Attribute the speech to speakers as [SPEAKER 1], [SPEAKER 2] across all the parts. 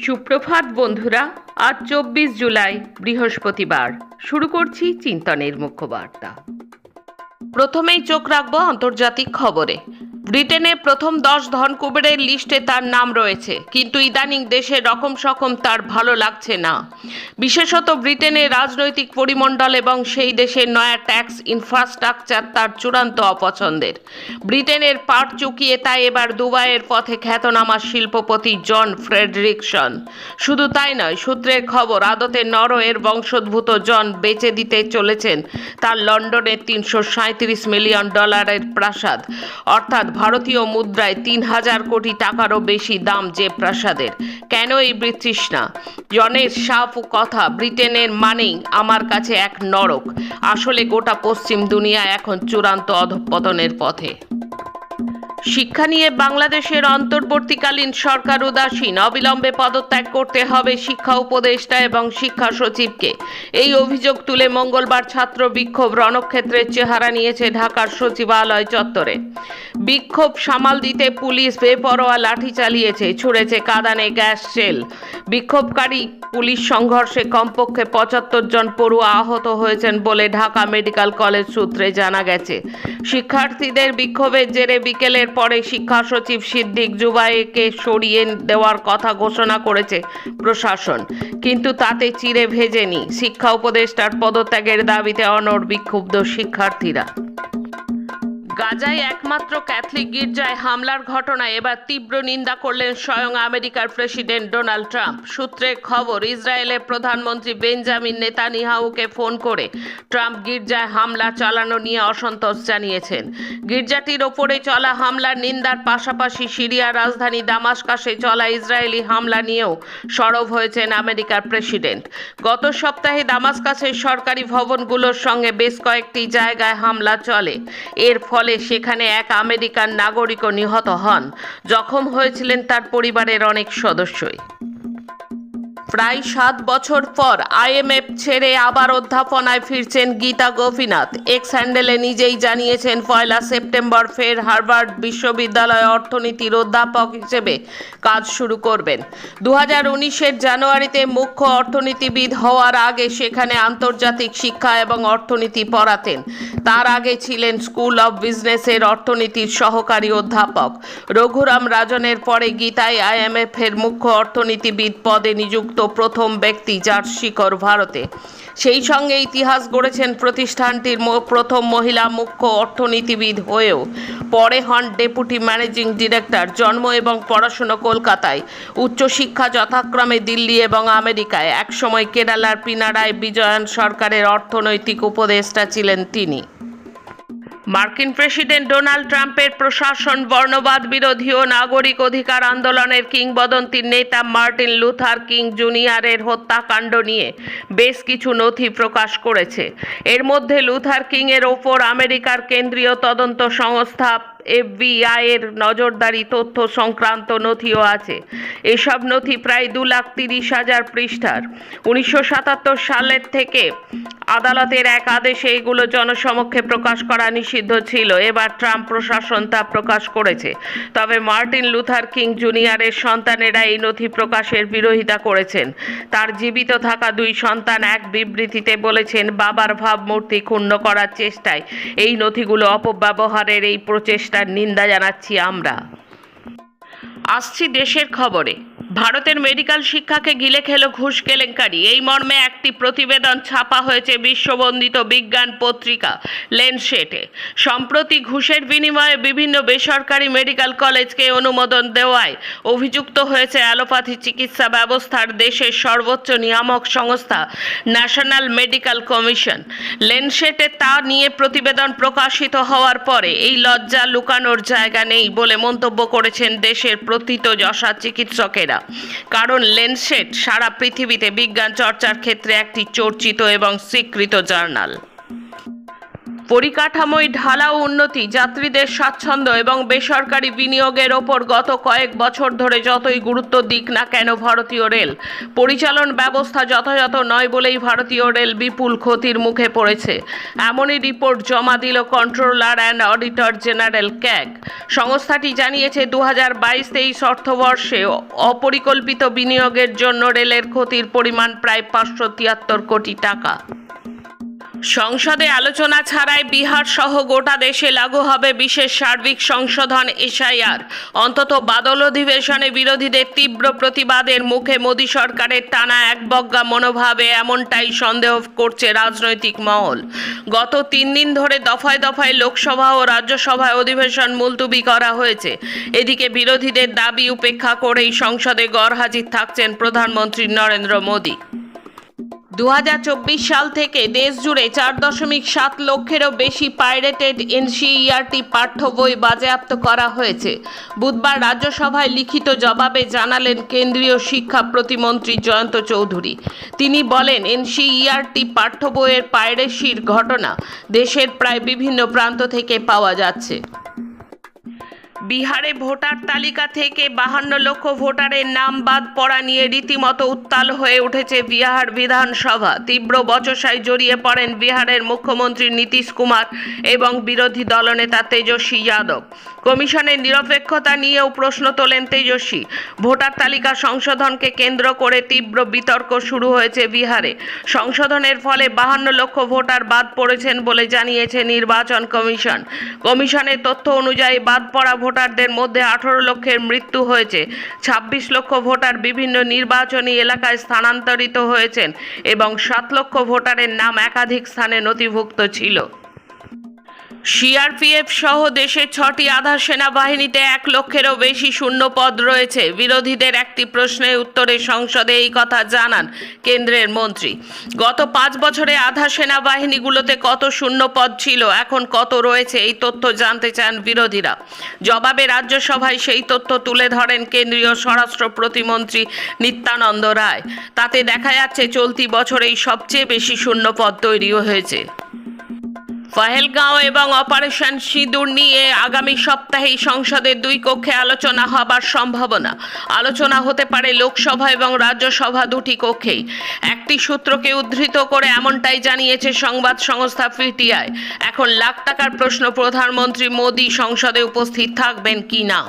[SPEAKER 1] সুপ্রভাত বন্ধুরা, আজ চব্বিশ জুলাই, বৃহস্পতিবার। শুরু করছি চিন্তনের মুখ্য বার্তা প্রথমেই চোখ রাখব আন্তর্জাতিক খবরে। ব্রিটেনে প্রথম দশ ধনকুবেরের লিস্টে তার নাম রয়েছে। কিন্তু ইদানিং দেশে রকম সকম তার ভালো লাগছে না। বিশেষত ব্রিটেনের রাজনৈতিক পরিমণ্ডল এবং সেই দেশের নয়া ট্যাক্স ইনফ্রাস্ট্রাকচার তার চূড়ান্ত অপছন্দের। ব্রিটেনের পাট চুকিয়ে তাই এবার দুবাইয়ের পথে খ্যাতনামা শিল্পপতি জন ফ্রেডরিকসন। শুধু তাই নয়, সূত্রের খবর, আদতে নরওয়ের বংশোদ্ভূত জন বেচে দিতে চলেছেন তার লন্ডনের তিনশো মিলিয়ন ডলারের প্রাসাদ। অর্থাৎ ভারতীয় মুদ্রায় তিন হাজার কোটি টাকারও বেশি দাম যে প্রাসাদের। কেন এই বিতৃষ্ণা? জনের সাফ কথা, ব্রিটেনের মানেই আমার কাছে এক নরক। আসলে গোটা পশ্চিম দুনিয়া এখন চূড়ান্ত অধঃপতনের পথে। শিক্ষা নিয়ে বাংলাদেশের অন্তর্বর্তীকালীন সরকার উদাসীন। অবিলম্বে পদত্যাগ করতে হবে শিক্ষা উপদেষ্টা এবং শিক্ষা সচিবকে। এই অভিযোগ তুলে মঙ্গলবার ছাত্র বিক্ষোভ রণক্ষেত্রের চেহারা নিয়েছে ঢাকার সচিবালয় চত্বরে। বিক্ষোভ সামাল দিতে পুলিশ বেপরোয়া লাঠি চালিয়েছে, ছুড়েছে কাদানে গ্যাস সেল বিক্ষোভকারী পুলিশ সংঘর্ষে কমপক্ষে পঁচাত্তর জন পড়ুয়া আহত হয়েছেন বলে ঢাকা মেডিকেল কলেজ সূত্রে জানা গেছে। শিক্ষার্থীদের বিক্ষোভের জেরে বিকেলের পরে শিক্ষা সচিব সিদ্দিক জুবাইকে সরিয়ে দেওয়ার কথা ঘোষণা করেছে প্রশাসন। কিন্তু তাতে চিরে ভেজেনি। শিক্ষা উপদেষ্টার পদত্যাগের দাবিতে অনড় বিক্ষুব্ধ শিক্ষার্থীরা। গাজায় একমাত্র ক্যাথলিক গির্জায় হামলার ঘটনায় এবার তীব্র নিন্দা করলেন স্বয়ং আমেরিকার প্রেসিডেন্ট ডোনাল্ড ট্রাম্প। সূত্রের খবর, ইসরায়েলের প্রধানমন্ত্রী বেঞ্জামিন নেতানিয়াহুকে ফোন করে ট্রাম্প গির্জায় হামলা চালানো নিয়ে অসন্তোষ জানিয়েছেন। গির্জাটির ওপরে চলা হামলার নিন্দার পাশাপাশি সিরিয়ার রাজধানী দামাস্কাসে চলা ইসরায়েলি হামলা নিয়েও সরব হয়েছেন আমেরিকার প্রেসিডেন্ট। গত সপ্তাহে দামাস্কাসের সরকারি ভবনগুলোর সঙ্গে বেশ কয়েকটি জায়গায় হামলা চলে। এর ফলে সেখানে এক আমেরিকান নাগরিকও নিহত হন। জখম হয়েছিলেন তার পরিবারের অনেক সদস্যই। প্রায় সাত বছর পর আইএমএফ ছেড়ে আবার অধ্যাপনায় ফিরছেন গীতা গোপীনাথ। এক্স হ্যান্ডেলে নিজেই জানিয়েছেন, পয়লা সেপ্টেম্বর ফের হার্ভার্ড বিশ্ববিদ্যালয় অর্থনীতির অধ্যাপক হিসেবে কাজ শুরু করবেন। দু হাজার উনিশের জানুয়ারিতে মুখ্য অর্থনীতিবিদ হওয়ার আগে সেখানে আন্তর্জাতিক শিক্ষা এবং অর্থনীতি পড়াতেন। তার আগে ছিলেন স্কুল অব বিজনেসের অর্থনীতির সহকারী অধ্যাপক। রঘুরাম রাজনের পরে গীতায় আইএমএফ এর মুখ্য অর্থনীতিবিদ পদে নিযুক্ত প্রথম ব্যক্তি যার শিকড় ভারতে। সেই সঙ্গে ইতিহাস গড়েছেন প্রতিষ্ঠানটির প্রথম মহিলা মুখ্য অর্থনীতিবিদ হয়েও পরে হন ডেপুটি ম্যানেজিং ডিরেক্টর, জন্ম এবং পড়াশুনো কলকাতায়। উচ্চশিক্ষা যথাক্রমে দিল্লি এবং আমেরিকায়। একসময় কেরালার পিনারায় বিজয়ন সরকারের অর্থনৈতিক উপদেষ্টা ছিলেন তিনি। মার্কিন প্রেসিডেন্ট ডোনাল্ড ট্রাম্পের প্রশাসন, বর্ণবাদ বিরোধী ও নাগরিক অধিকার আন্দোলনের কিংবদন্তির নেতা মার্টিন লুথার কিং জুনিয়রের হত্যাকাণ্ড নিয়ে বেশ কিছু নথি প্রকাশ করেছে। এর মধ্যে লুথার কিংয়ের ওপর আমেরিকার কেন্দ্রীয় তদন্ত সংস্থা এফবিআই এর নজরদারি তথ্য সংক্রান্ত নথিও আছে। এসব নথি প্রায় দু লাখ তিরিশ হাজার পৃষ্ঠার। উনিশশো সাতাত্তর সালের থেকে আদালতের এক আদেশে এগুলো জনসমক্ষে প্রকাশ করা নিষিদ্ধ ছিল। এবার ট্রাম্প প্রশাসন তা প্রকাশ করেছে। তবে মার্টিন লুথার কিং জুনিয়রের সন্তানেরা এই নথি প্রকাশের বিরোধিতা করেছেন। তার জীবিত থাকা দুই সন্তান এক বিবৃতিতে বলেছেন, বাবার ভাবমূর্তি ক্ষুণ্ণ করার চেষ্টায় এই নথিগুলো অপব্যবহারের এই প্রচেষ্টার নিন্দা জানাচ্ছি আমরা। আসছি দেশের খবরে। ভারতের মেডিকেল শিক্ষাকে গিলে খেলো ঘুষ কেলেঙ্কারি। এই মর্মে একটি প্রতিবেদন ছাপা হয়েছে বিশ্ববন্দিত বিজ্ঞান পত্রিকা লেনসেটে সম্প্রতি ঘুষের বিনিময়ে বিভিন্ন বেসরকারি মেডিকেল কলেজকে অনুমোদন দেওয়ায় অভিযুক্ত হয়েছে অ্যালোপ্যাথি চিকিৎসা ব্যবস্থার দেশের সর্বোচ্চ নিয়ামক সংস্থা ন্যাশনাল মেডিকেল কমিশন। লেনসেটে তা নিয়ে প্রতিবেদন প্রকাশিত হওয়ার পরে এই লজ্জা লুকানোর জায়গা নেই বলে মন্তব্য করেছেন দেশের প্রথিতযশা চিকিৎসকেরা। কারণ লেনসেট সারা পৃথিবীতে বিজ্ঞান চর্চার ক্ষেত্রে একটি চর্চিত এবং স্বীকৃত জার্নাল। পরিকাঠামোয় ঢালাও উন্নতি, যাত্রীদের স্বাচ্ছন্দ্য এবং বেসরকারি বিনিয়োগের ওপর গত কয়েক বছর ধরে যতই গুরুত্ব দিক না কেন ভারতীয় রেল। পরিচালন ব্যবস্থা যথাযথ নয় বলেই ভারতীয় রেল বিপুল ক্ষতির মুখে পড়েছে। এমনই রিপোর্ট জমা দিল controller and auditor general CAG. সংস্থাটি জানিয়েছে দু হাজার বাইশ তেইশ অর্থবর্ষে অপরিকল্পিত বিনিয়োগের জন্য রেলের ক্ষতির পরিমাণ প্রায় পাঁচশো তিয়াত্তর কোটি টাকা। সংসদে আলোচনা ছাড়াই বিহার সহ গোটা দেশে লাগু হবে বিশেষ সার্বিক সংশোধন এসআইআর। অন্তত বাদল অধিবেশনে বিরোধীদের তীব্র প্রতিবাদের মুখে মোদী সরকারের টানা একবজ্ঞা মনোভাবে এমনটাই সন্দেহ করছে রাজনৈতিক মহল। গত তিন দিন ধরে দফায় দফায় লোকসভা ও রাজ্যসভায় অধিবেশন মুলতুবি করা হয়েছে। এদিকে বিরোধীদের দাবি উপেক্ষা করেই সংসদে গড়হাজির থাকছেন প্রধানমন্ত্রী নরেন্দ্র মোদী। দু হাজার চব্বিশ সাল থেকে দেশ জুড়ে চার দশমিক সাত লক্ষেরও বেশি পাইরেটেড এনসিইআরটি পাঠ্য বই বাজেয়াপ্ত করা হয়েছে। বুধবার রাজ্যসভায় লিখিত জবাবে জানালেন কেন্দ্রীয় শিক্ষা প্রতিমন্ত্রী জয়ন্ত চৌধুরী। তিনি বলেন, এনসিইআরটি পাঠ্য বইয়ের পাইরেসির ঘটনা দেশের প্রায় বিভিন্ন প্রান্ত থেকে পাওয়া যাচ্ছে। বিহারে ভোটার তালিকা থেকে বাহান্ন লক্ষ ভোটারের নাম বাদ পড়া নিয়ে রীতিমতো উত্তাল হয়ে উঠেছে বিহার বিধানসভা। তীব্র বচসায় জড়িয়ে পড়েন বিহারের মুখ্যমন্ত্রী নীতিশ কুমার এবং বিরোধী দলনেতা তেজস্বী যাদব। কমিশনের নিরপেক্ষতা নিয়েও প্রশ্ন তোলেন তেজস্বী। ভোটার তালিকা সংশোধনকে কেন্দ্র করে তীব্র বিতর্ক শুরু হয়েছে বিহারে। সংশোধনের ফলে বাহান্ন লক্ষ ভোটার বাদ পড়েছেন বলে জানিয়েছে নির্বাচন কমিশন। কমিশনের তথ্য অনুযায়ী বাদ পড়া ভোটারদের মধ্যে আঠারো লক্ষের মৃত্যু হয়েছে। ছাব্বিশ লক্ষ ভোটার বিভিন্ন নির্বাচনী এলাকায় স্থানান্তরিত হয়েছেন এবং সাত লক্ষ ভোটারের নাম একাধিক স্থানে নথিভুক্ত ছিল। সিআরপিএফ সহ দেশের ছটি আধা সেনাবাহিনীতে এক লক্ষেরও বেশি শূন্য পদ রয়েছে। বিরোধীদের একটি প্রশ্নের উত্তরে সংসদে এই কথা জানান কেন্দ্রের মন্ত্রী। গত পাঁচ বছরে আধা সেনাবাহিনীগুলোতে কত শূন্য পদ ছিল, এখন কত রয়েছে এই তথ্য জানতে চান বিরোধীরা। জবাবে রাজ্যসভায় সেই তথ্য তুলে ধরেন কেন্দ্রীয় স্বরাষ্ট্র প্রতিমন্ত্রী নিত্যানন্দ রায়। তাতে দেখা যাচ্ছে, চলতি বছরেই সবচেয়ে বেশি শূন্য পদ তৈরি হয়েছে। পহেলগাঁও এবং অপারেশন সিঁদুর নিয়ে আগামী সপ্তাহেই সংসদের দুই কক্ষে আলোচনা হবার সম্ভাবনা। আলোচনা হতে পারে লোকসভা এবং রাজ্যসভা দুটি কক্ষেই। একটি সূত্রকে উদ্ধৃত করে এমনটাই জানিয়েছে সংবাদ সংস্থা পিটিআই। এখন লাখ টাকার প্রশ্ন প্রধানমন্ত্রী মোদী সংসদে উপস্থিত থাকবেন কি না?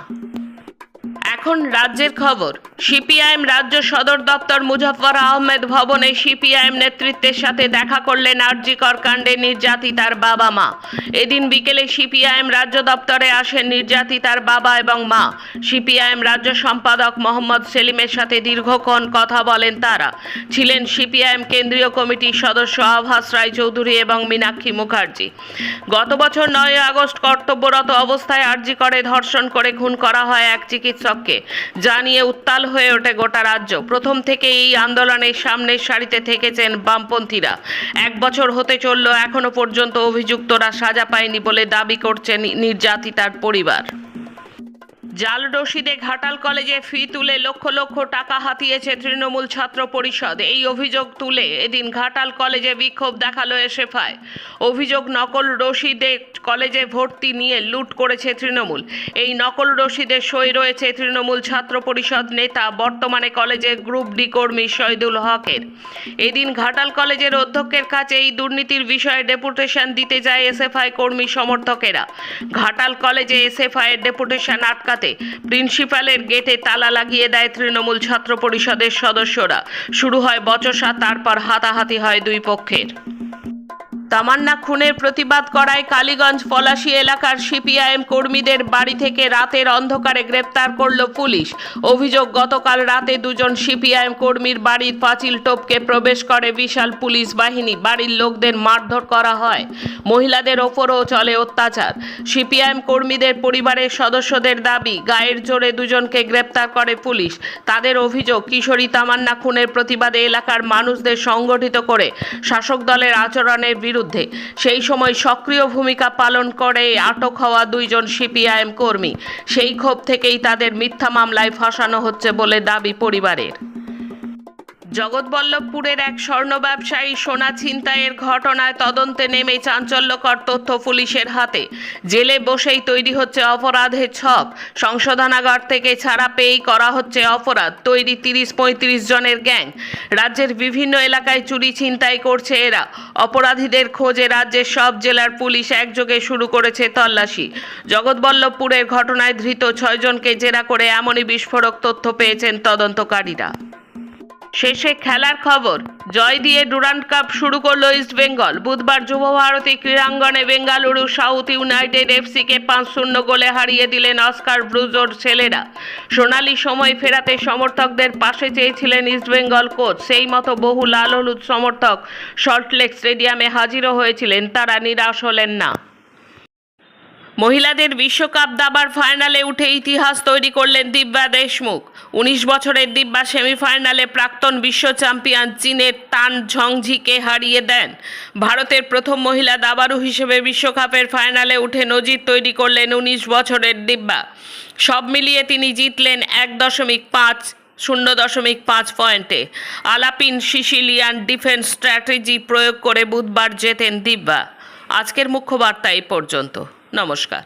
[SPEAKER 1] এখন রাজ্যের খবর, সিপিআইএম রাজ্য সদর দপ্তর মুজফর আহমেদ ভবনে সিপিআইএম নেতৃত্বের সাথে দেখা করলেন আরজিকর কাণ্ডে নির্যাতিতার বাবা মা। এদিন বিকেলে সিপিআইএম রাজ্য দপ্তরে আসেন নির্যাতিতার বাবা এবং মা। সিপিআইএম রাজ্য সম্পাদক মোহাম্মদ সেলিমের সাথে দীর্ঘক্ষণ কথা বলেন তারা। ছিলেন সিপিআইএম কেন্দ্রীয় কমিটির সদস্য আভাস রায়চৌধুরী এবং মীনাক্ষী মুখার্জি। গত বছর নয় আগস্ট কর্তব্যরত অবস্থায় আরজি করে ধর্ষণ করে খুন করা হয় এক চিকিৎসককে যা নিয়ে উত্তাল হয়ে ওঠে গোটা রাজ্য। প্রথম থেকে এই আন্দোলনের সামনের সারিতে থেকেছেন বামপন্থীরা। এক বছর হতে চলল, এখনও পর্যন্ত অভিযুক্তরা সাজা পায়নি বলে দাবি করছেন নির্যাতিতার পরিবার। জাল রশিদে ঘাটাল কলেজে ফি তুলে লক্ষ লক্ষ টাকা হাতিয়েছে তৃণমূল ছাত্র পরিষদ। এই অভিযোগ তুলে এদিন ঘাটাল কলেজে বিক্ষোভ দেখাল এসএফআই। অভিযোগ, নকল রশিদে কলেজে ভর্তি নিয়ে লুট করেছে তৃণমূল। এই নকল রশিদে সই রয়েছে তৃণমূল ছাত্র পরিষদ নেতা, বর্তমানে কলেজের গ্রুপ ডি কর্মী শহীদুল হকের। এদিন ঘাটাল কলেজের অধ্যক্ষের কাছে এই দুর্নীতির বিষয়ে ডেপুটেশন দিতে যায় এসএফআই কর্মী সমর্থকেরা। ঘাটাল কলেজে এসএফআই এর ডেপুটেশন আটকাতে প্রিন্সিপালের গেটে তালা লাগিয়ে দেয় তৃণমূল ছাত্র পরিষদের সদস্যরা। শুরু হয় বচসা, তারপর হাতাহাতি হয় দুই পক্ষের। তামান্না খুনের প্রতিবাদ করায় কালীগঞ্জ পলাশী এলাকার সিপিআইএম কর্মীদের বাড়ি থেকে রাতের অন্ধকারে গ্রেপ্তার করল পুলিশ। অভিযোগ, গতকাল রাতে দুজন সিপিআইএম কর্মীর বাড়ির পাঁচিল টপকে প্রবেশ করে বিশাল পুলিশ বাহিনী। বাড়ির লোকদের মারধর করা হয়। মহিলাদের ওপরও চলে অত্যাচার। সিপিআইএম কর্মীদের পরিবারের সদস্যদের দাবি, গায়ের জোরে দুজনকে গ্রেপ্তার করে পুলিশ। তাদের অভিযোগ, কিশোরী তামান্না খুনের প্রতিবাদে এলাকার মানুষদের সংগঠিত করে শাসক দলের আচরণের বিরুদ্ধে। সেই সময় সক্রিয় ভূমিকা পালন করে, আটক হওয়া দুইজন সিপিআইএম কর্মী। সেই ক্ষোভ থেকেই তাদের মিথ্যা মামলায় ফাঁসানো হচ্ছে বলে দাবি পরিবারের। জগৎবল্লভপুরের এক স্বর্ণ ব্যবসায়ী সোনা ছিনতাইয়ের ঘটনায় তদন্তে নেমে চাঞ্চল্যকর তথ্য পুলিশের হাতে। জেলে বসেই তৈরি হচ্ছে অপরাধের ছক। সংশোধনাগার থেকে ছাড়া পেয়েই করা হচ্ছে অপরাধ। তৈরি তিরিশ পঁয়ত্রিশ জনের গ্যাং। রাজ্যের বিভিন্ন এলাকায় চুরি ছিনতাই করছে এরা। অপরাধীদের খোঁজে রাজ্যের সব জেলার পুলিশ একযোগে শুরু করেছে তল্লাশি। জগৎবল্লভপুরের ঘটনায় ধৃত ছয়জনকে জেরা করে এমনই বিস্ফোরক তথ্য পেয়েছেন তদন্তকারীরা। শেষে খেলার খবর। জয় দিয়ে ডুরান্ড কাপ শুরু করল ইস্ট বেঙ্গল। বুধবার যুব ভারতী ক্রীড়াঙ্গনে বেঙ্গালুরু, সাউথ ইউনাইটেড এফসিকে পাঁচ শূন্য গোলে হারিয়ে দিলেন অস্কার ব্রুজোর ছেলেরা। সোনালি সময় ফেরাতে সমর্থকদের পাশে চেয়েছিলেন ইস্ট বেঙ্গল কোচ। সেই মতো বহু লাল হলুদ সমর্থক সল্টলেক স্টেডিয়ামে হাজিরও হয়েছিলেন। তারা নিরাশ হলেন না। মহিলাদের বিশ্বকাপ দাবার ফাইনালে উঠে ইতিহাস তৈরি করলেন দিব্যা দেশমুখ। উনিশ বছরের দিব্যা সেমিফাইনালে প্রাক্তন বিশ্ব চ্যাম্পিয়ন চীনের তান ঝংঝিকে হারিয়ে দেন। ভারতের প্রথম মহিলা দাবারু হিসেবে বিশ্বকাপের ফাইনালে উঠে নজির তৈরি করলেন উনিশ বছরের দিব্যা। সব মিলিয়ে তিনি জিতলেন এক দশমিক পাঁচ, শূন্য দশমিক পাঁচ পয়েন্টে। আলাপিন সিসিলিয়ান ডিফেন্স স্ট্র্যাটেজি প্রয়োগ করে বুধবার জেতেন দিব্যা। আজকের মুখ্য বার্তা এই পর্যন্ত। নমস্কার।